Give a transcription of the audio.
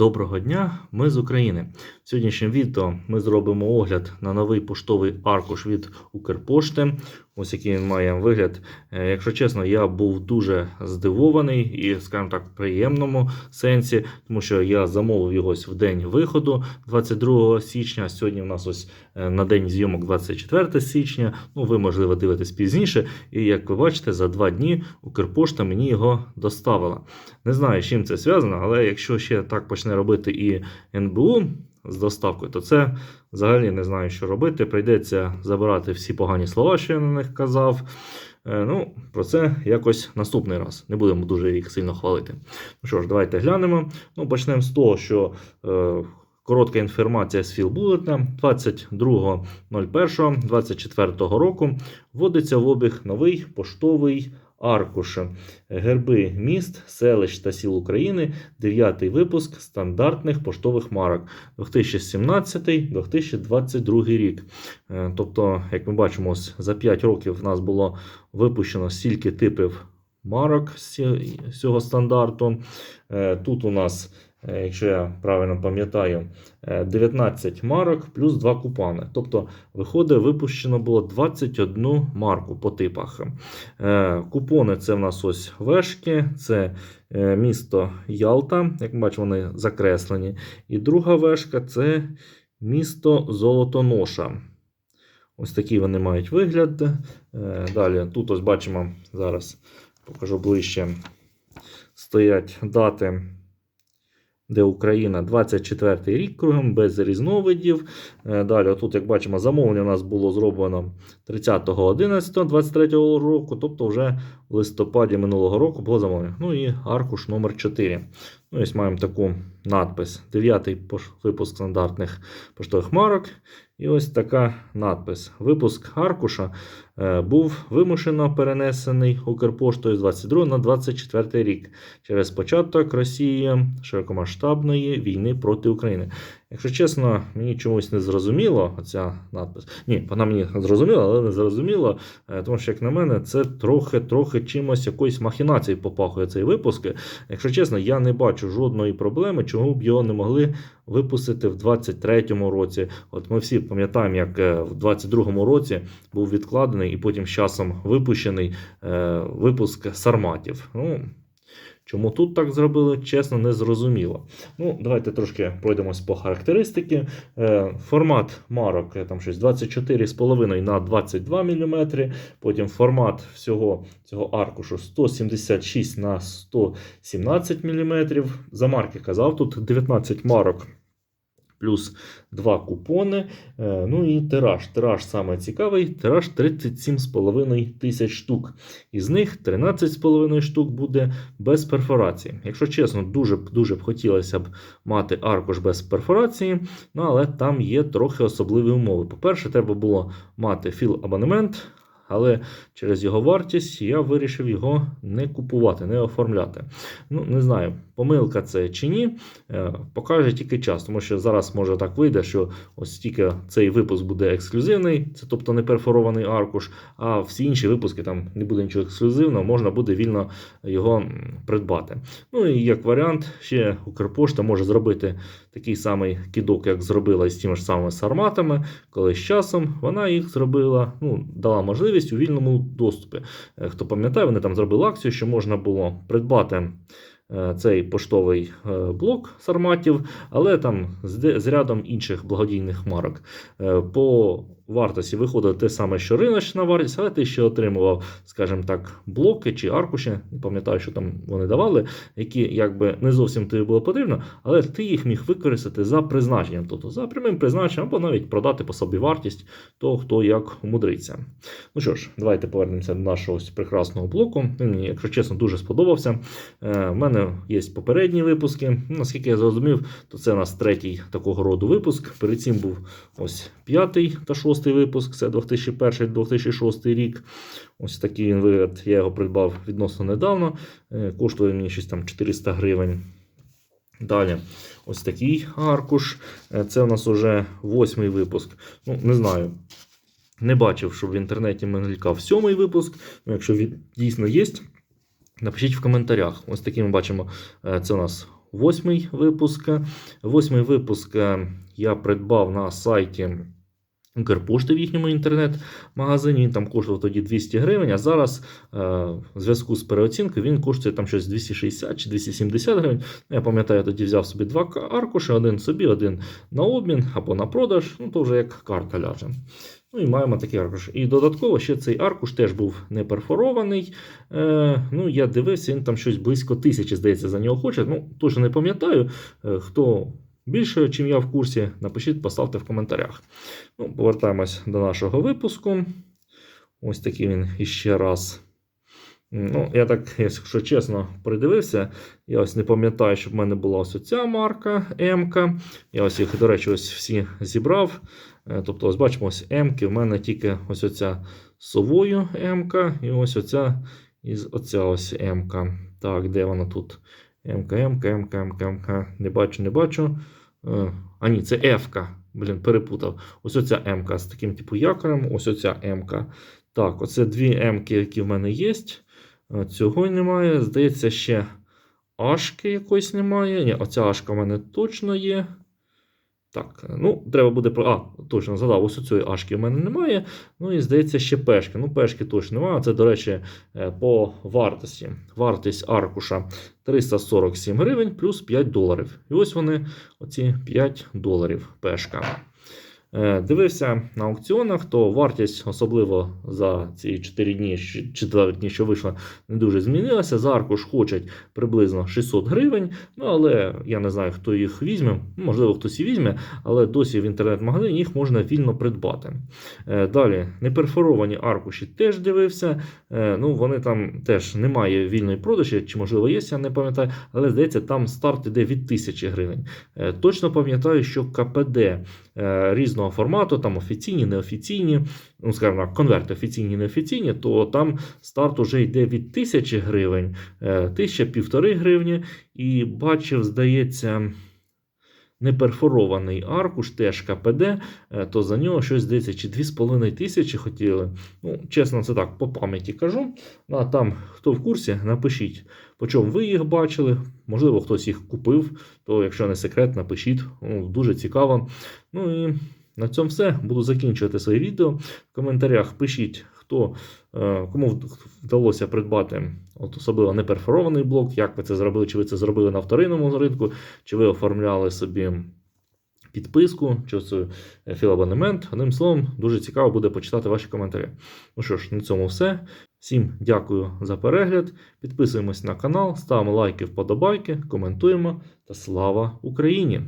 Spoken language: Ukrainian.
Доброго дня, ми з України. В сьогоднішньому відео ми зробимо огляд на новий поштовий аркуш від Укрпошти. Ось який він має вигляд. Е, Якщо чесно, я був дуже здивований і, скажімо так, в приємному сенсі, тому що я замовив його в день виходу 22 січня. Сьогодні в нас ось е, на день зйомок 24 січня. Ну, ви, можливо, дивитесь пізніше. І як ви бачите, за два дні Укрпошта мені його доставила. Не знаю, з чим це зв'язано, але якщо ще так почне робити і НБУ з доставкою, то це взагалі не знаю, що робити. Прийдеться забирати всі погані слова, що я на них казав. Е, Ну, про це якось наступний раз. Не будемо дуже їх сильно хвалити. Ну що ж, давайте глянемо. Ну, почнемо з того, що. Е, Коротка інформація з Філбулета 22.01.24 року вводиться в обіг новий поштовий аркуш. Герби міст, селищ та сіл України, 9 випуск стандартних поштових марок 2017-2022 рік. Е, Тобто, як ми бачимо, за 5 років в нас було випущено стільки типів марок з цього стандарту. Е, Тут у нас, якщо я правильно пам'ятаю, е, 19 марок плюс 2 купони. Тобто, виходить, випущено було 21 марку по типах. Е, Купони це в нас ось вешки, це е, місто Ялта, як ми бачимо, вони закреслені. І друга вешка це місто Золотоноша. Ось такий вони мають вигляд. Е, Далі тут ось бачимо зараз, покажу ближче. Стоять дати, де Україна 24 рік кругом, без різновидів. Е, Далі, тут, як бачимо, замовлення у нас було зроблено 30.11.23 року, тобто вже в листопаді минулого року було замовлення. Ну і аркуш номер 4. Ну, ось маємо таку надпис: Дев'ятий випуск стандартних поштових марок. І ось така надпис. Випуск аркуша е, був вимушено перенесений Укрпоштою з 22 на 24 рік через початок Росії широкомасштабної війни проти України. Якщо чесно, мені чомусь не зрозуміло ця надпис. Ні, вона мені зрозуміла, але не зрозуміло, е, тому що, як на мене, це трохи-трохи чимось якоїсь махінації попахує цей випуск. Якщо чесно, я не бачу жодної проблеми, чому б його не могли випустити в 23-му році. От ми всі пам'ятаємо, як е, в 22-му році був відкладений і потім з часом випущений е, випуск сарматів. Ну, Чому тут так зробили, чесно, не зрозуміло. Ну, давайте трошки пройдемось по характеристики. Е, формат марок е, там щось 24,5 на 22 мм. Потім формат всього цього аркушу 176 на 117 мм. За марки казав, тут 19 марок. Плюс 2 купони. Е, Ну і тираж. Тираж саме цікавий. Тираж 37,5 тисяч штук. Із них 13,5 штук буде без перфорації. Якщо чесно, дуже дуже б хотілося б мати аркуш без перфорації, ну але там є трохи особливі умови. По-перше, треба було мати філ-абонемент. Але через його вартість я вирішив його не купувати, не оформляти. Ну, не знаю, помилка це чи ні. Е, Покаже тільки час, тому що зараз може так вийде, що ось тільки цей випуск буде ексклюзивний, це тобто не перфорований аркуш, а всі інші випуски там не буде нічого ексклюзивного, можна буде вільно його придбати. Ну і як варіант, ще Укрпошта може зробити такий самий кидок, як зробила із тими ж самими сарматами, коли з часом вона їх зробила, ну, дала можливість у вільному доступі. Е, Хто пам'ятає, вони там зробили акцію, що можна було придбати. е, Цей поштовий е, блок сарматів, але там з, рядом інших благодійних марок. По вартості виходить те саме, що риночна вартість, але ти ще отримував, скажімо так, блоки чи аркуші, не пам'ятаю, що там вони давали, які якби не зовсім тобі було потрібно, але ти їх міг використати за призначенням, тобто за прямим призначенням, або навіть продати по собі вартість того, хто як умудриться. Ну що ж, давайте повернемося до нашого прекрасного блоку. Він мені, якщо чесно, дуже сподобався. Е, У мене є попередні випуски. Ну, Наскільки я зрозумів, то це у нас третій такого роду випуск. Перед цим був ось п'ятий та шостий випуск, це 2001-2006 рік. Ось такий вигляд. Я його придбав відносно недавно. Е, Коштує мені щось там 400 гривень. Далі, ось такий аркуш. Е, Це у нас уже восьмий випуск. Ну, не знаю. Не бачив, щоб в інтернеті мелькав сьомий випуск. Ну, якщо він дійсно є, напишіть в коментарях. Ось такий ми бачимо, е, це у нас восьмий випуск. Восьмий випуск я придбав на сайті Укрпошти в їхньому інтернет-магазині. Він там коштував тоді 200 гривень, а зараз е, в зв'язку з переоцінкою він коштує там щось 260 чи 270 гривень. Ну, Я пам'ятаю, тоді взяв собі два аркуші, один собі, один на обмін або на продаж. Ну, то вже як карта ляже. Ну і маємо такий аркуш. І додатково ще цей аркуш теж був не перфорований. Е, ну, я дивився, він там щось близько тисячі, здається, за нього хоче. Ну, точно не пам'ятаю. Е, хто більше, чим я в курсі, напишіть, поставте в коментарях. Ну, повертаємось до нашого випуску. Ось такий він іще раз. Ну, я так, якщо чесно, придивився. Я ось не пам'ятаю, щоб в мене була ось ця марка М. Я ось їх, до речі, ось всі зібрав. Е, Тобто, ось бачимо, ось М. В мене тільки ось оця совою М. І ось оця із оця ось М. Так, де вона тут? М, М, М, М, М. Не бачу, не бачу. Е, А ні, це F. Блін, перепутав. Ось оця М-ка з таким типу якорем, ось оця М-ка. Так, оце дві М-ки, які в мене є. Е, Цього немає. Здається, ще Ашки якоїсь немає. Ні, оця Ашка в мене точно є. Так, ну, треба буде про. А, точно згадав, ось цієї Ашки в мене немає. Ну і здається, ще пешки. Ну, пешки точно немає. Це, до речі, е, по вартості. Вартість аркуша 347 гривень плюс 5 доларів. І ось вони, оці 5 доларів пешка. Е, Дивився на аукціонах, то вартість, особливо за ці 4 дні, щ- 4 дні, що вийшло, не дуже змінилася. За аркуш хочуть приблизно 600 гривень. Ну, але я не знаю, хто їх візьме. Можливо, хтось і візьме, але досі в інтернет-магазині їх можна вільно придбати. Е, Далі, неперфоровані аркуші теж дивився. Е, Ну, вони там теж немає вільної продажі, чи можливо є, я не пам'ятаю, але здається, там старт іде від 1000 гривень. Точно пам'ятаю, що КПД е, різного формату, там офіційні, неофіційні, ну, скажімо конверти офіційні, неофіційні, то там старт уже йде від 1000 гривень, е, 1000 півтори гривні. І бачив, здається. Неперфорований аркуш, теж КПД, е, то за нього щось здається, чи 2,5 тисячі хотіли. Ну, чесно, це так, по пам'яті кажу. Ну, А там, хто в курсі, напишіть, по чому ви їх бачили. Можливо, хтось їх купив, то якщо не секрет, напишіть. Ну, дуже цікаво. Ну і на цьому все. Буду закінчувати своє відео. В коментарях пишіть, хто, е, кому вдалося придбати от особливо неперфорований блок, як ви це зробили, чи ви це зробили на вторинному ринку, чи ви оформляли собі підписку, чи це філабонемент. Одним словом, дуже цікаво буде почитати ваші коментарі. Ну що ж, на цьому все. Всім дякую за перегляд. Підписуємось на канал, ставимо лайки, вподобайки, коментуємо та слава Україні!